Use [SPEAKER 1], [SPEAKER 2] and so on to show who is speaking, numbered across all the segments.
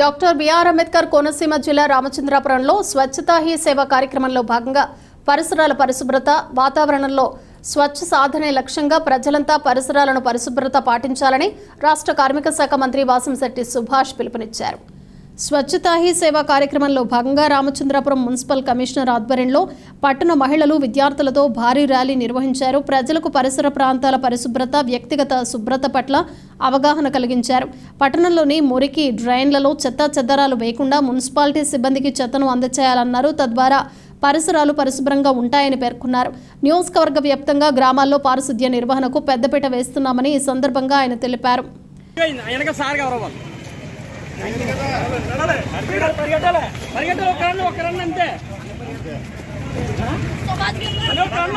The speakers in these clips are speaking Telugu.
[SPEAKER 1] డాక్టర్ బిఆర్ అంబేద్కర్ కోనసీమ జిల్లా రామచంద్రాపురంలో స్వచ్ఛతా హీ సేవ కార్యక్రమంలో భాగంగా పరిసరాల పరిశుభ్రత వాతావరణంలో స్వచ్ఛ సాధనే లక్ష్యంగా ప్రజలంతా పరిసరాలను పరిశుభ్రత పాటించాలని రాష్ట్ర కార్మిక శాఖ మంత్రి వాసంశెట్టి సుభాష్ పిలుపునిచ్చారు. స్వచ్ఛతా హీ సేవ కార్యక్రమంలో భాగంగా రామచంద్రాపురం మున్సిపల్ కమిషనర్ ఆధ్వర్యంలో పట్టణ మహిళలు విద్యార్థులతో భారీ ర్యాలీ నిర్వహించారు. ప్రజలకు పరిసర ప్రాంతాల పరిశుభ్రత వ్యక్తిగత శుభ్రత పట్ల అవగాహన కలిగించారు. పట్టణంలోని మురికి డ్రైన్లలో చెత్త చెద్దరాలు వేయకుండా మున్సిపాలిటీ సిబ్బందికి చెత్తను అందచేయాలన్నారు. తద్వారా పరిసరాలు పరిశుభ్రంగా ఉంటాయని పేర్కొన్నారు. నియోజకవర్గ వ్యాప్తంగా గ్రామాల్లో పారిశుద్ధ్య నిర్వహణకు పెద్దపీట వేస్తున్నామని ఈ సందర్భంగా ఆయన తెలిపారు.
[SPEAKER 2] పరిగెట్టాలి పరిగెట్టాలి ఒక రన్ ఒక రన్ అంతే అదే ఒక రన్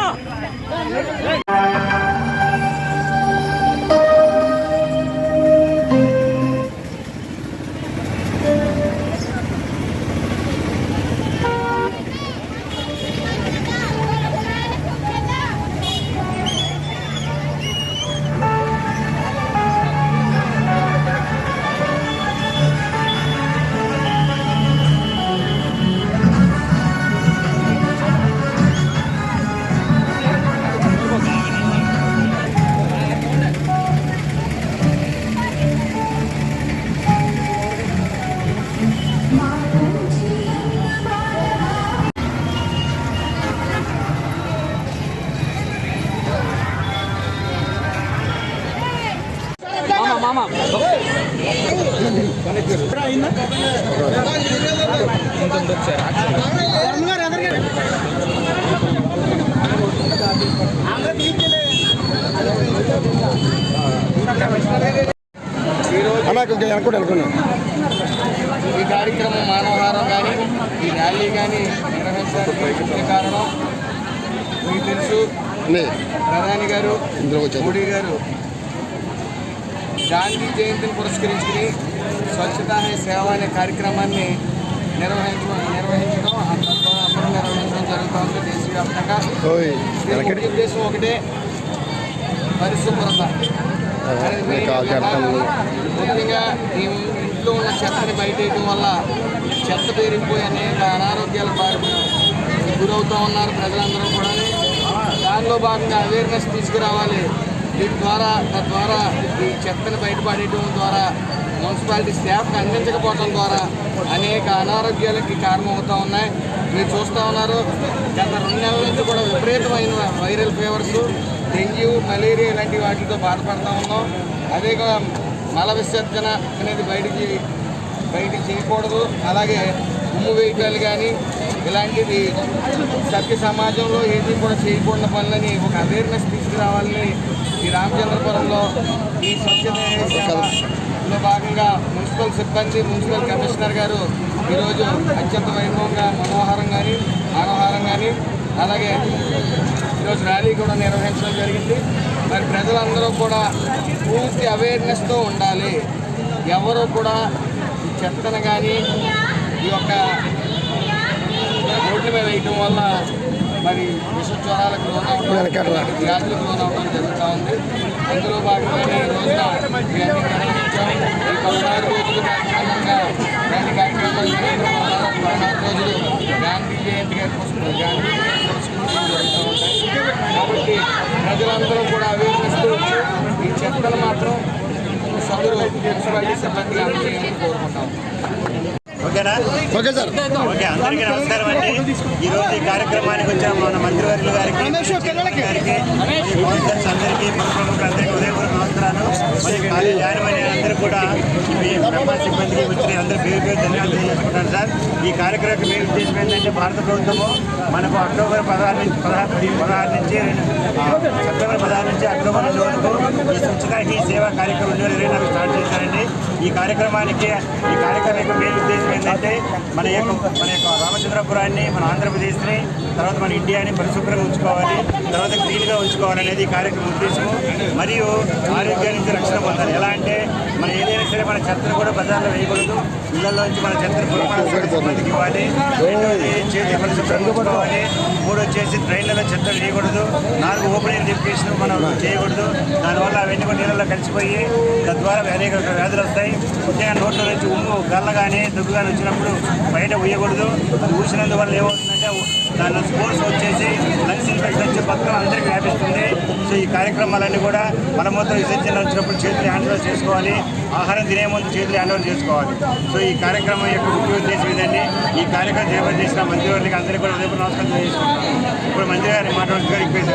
[SPEAKER 2] మామ.
[SPEAKER 3] ఈ కార్యక్రమం మానవహారం కానీ ఈ ర్యాలీ కానీ నిర్వహించడానికి కారణం మీకు తెలుసు. ప్రధాని గారు మోడీ గారు. గాంధీ జయంతిని పురస్కరించుకుని స్వచ్ఛతా హై సేవ అనే కార్యక్రమాన్ని నిర్వహించడం నిర్వహించడం అందరూ నిర్వహించడం జరుగుతుంది దేశవ్యాప్తంగా. దీని ఉద్దేశం ఒకటే పరిశుభ్రత. ముఖ్యంగా ఈ ఇంట్లో ఉన్న చెత్తని బయటేయడం వల్ల చెత్త పేరిపోయి అనేక అనారోగ్యాల బారి గురవుతూ ఉన్నారు ప్రజలందరూ కూడా దానిలో భాగంగా అవేర్నెస్ తీసుకురావాలి. దీని ద్వారా తద్వారా ఈ చెత్తను బయటపడేయడం ద్వారా మున్సిపాలిటీ స్టాఫ్కి అందించకపోవడం ద్వారా అనేక అనారోగ్యాలకి కారణమవుతూ ఉన్నాయి. మీరు చూస్తూ ఉన్నారు గత రెండు నెలల నుంచి కూడా విపరీతమైన వైరల్ ఫీవర్స్ డెంగ్యూ మలేరియా ఇలాంటి వాటితో బాధపడుతూ ఉన్నాం. అదే మల విసర్జన అనేది బయటికి బయటికి చేయకూడదు. అలాగే ఉమ్ము వేయటాలు కానీ ఇలాంటిది సత్య సమాజంలో ఏది కూడా చేయకూడని పనులని ఒక అవేర్నెస్ తీసుకురావాలని ఈ రామచంద్రపురంలో ఈ స్వచ్ఛతలో భాగంగా మున్సిపల్ సిబ్బంది మున్సిపల్ కమిషనర్ గారు ఈరోజు అత్యంత వైభవంగా మనోహారం కానీ ఆనోహారం కానీ అలాగే ఈరోజు ర్యాలీ కూడా నిర్వహించడం జరిగింది. మరి ప్రజలందరూ కూడా పూర్తి అవేర్నెస్తో ఉండాలి. ఎవరు కూడా ఈ చెత్తను కానీ ఈ యొక్క రోడ్ల మీద వేయటం వల్ల మరి విష జ్వరాలకు లోనవడం వ్యాధులకు లోనవడం జరుగుతూ ఉంది. అందులో భాగంగానే ఈ రోజున ఈ అన్ని నిర్వహించాం ఈ పదహారు రోజులు కార్యక్రమంగా కార్యక్రమాలు గాంధీ జయంతి గారి కోసం గాంధీ జయంతి పురస్కరించడం జరుగుతూ ఉంటాయి. కాబట్టి ప్రజలందరూ కూడా అవేర్నెస్ ఈ చెత్తను మాత్రం సదురు మున్సిపాలిటీ సిబ్బందిగా అందజేయమని కోరుకుంటాం.
[SPEAKER 4] ఓకేనా?
[SPEAKER 5] Okay sir.
[SPEAKER 4] ఓకే అందరికీ నమస్కారం అండి. ఈ రోజు ఈ కార్యక్రమానికి వచ్చిన మన మంత్రివర్యులు గారికి. గారికి కౌన్సిలర్స్ అందరికీ ప్రముఖులందరికీ ఉదయపూర్వక నమస్కారాలు. మరి కాలేజ్ యాజమాన్య అందరూ కూడా మీ బ్రహ్మ సిబ్బందికి వచ్చిన అందరూ పేరు పేరు ధన్యవాదాలు తెలియజేసుకుంటాను సార్. ఈ కార్యక్రమం మెయిన్ ఉద్దేశం ఏంటంటే భారత ప్రభుత్వము మనకు అక్టోబర్ పదహారు నుంచి పదహారు పదహారు నుంచి సెప్టెంబర్ పదహారు నుంచి అక్టోబర్ రెండు వరకు ఈ స్వచ్ఛతా హీ సేవా కార్యక్రమం రెండు స్టార్ట్ చేశారండి. ఈ కార్యక్రమానికి ఈ కార్యక్రమం యొక్క మెయిన్ ఉద్దేశం ఏంటంటే మన యొక్క మన యొక్క రామచంద్ర రామచంద్రపురాన్ని మన ఆంధ్రప్రదేశ్ని తర్వాత మన ఇండియాని పరిశుభ్రంగా ఉంచుకోవాలి తర్వాత క్లీన్గా ఉంచుకోవాలనేది ఈ కార్యక్రమం ఉద్దేశము. మరియు ఆరోగ్యానికి రక్షణ పొందాలి. ఎలా అంటే మనం ఏదైనా సరే మన చెత్తను కూడా బజార్లో వేయకూడదు. ఇళ్ళలో నుంచి మన చెత్తను పురపాలకి ఇవ్వాలి. రెండోది చేతి పరిశుభ్రంగా ఉంచుకోవాలి. మూడు వచ్చేసి ట్రైన్లలో చెత్త వేయకూడదు. నాలుగు ఓపెన్ ఎయిర్ డెఫికేషన్ మనం చేయకూడదు. దానివల్ల అవన్నీ కూడా నీళ్ళలో కలిసిపోయి తద్వారా అనేక వ్యాధులు వస్తాయి. ముఖ్యంగా నోట్లో నుంచి ఉమ్ము గల్ల కానీ దగ్గు కానీ వచ్చినప్పుడు బయట ఉయ్యకూడదు. చూసినందువల్ల ఏమవుతుందంటే దాని స్పోర్ట్స్ వచ్చేసి లంగ్స్ ఇన్ఫెక్షన్ వచ్చే పక్కన అందరికీ వ్యాపిస్తుంది. సో ఈ కార్యక్రమాలన్నీ కూడా మలమూత్ర విసర్జన వచ్చినప్పుడు చేతులు హ్యాండ్ చేసుకోవాలి. ఆహారం తినే ముందు చేతులు హ్యాండ్ చేసుకోవాలి. సో ఈ కార్యక్రమం యొక్క ముఖ్య ఉద్దేశం ఏంటంటే ఈ కార్యక్రమం చేపట్టేసిన మంత్రివర్లకి అందరికీ కూడా ఉదయం నమస్కారం చేసుకుంటాం ఇప్పుడు మంత్రి గారి మాట్లాడుతున్నారు రిక్వెస్ట్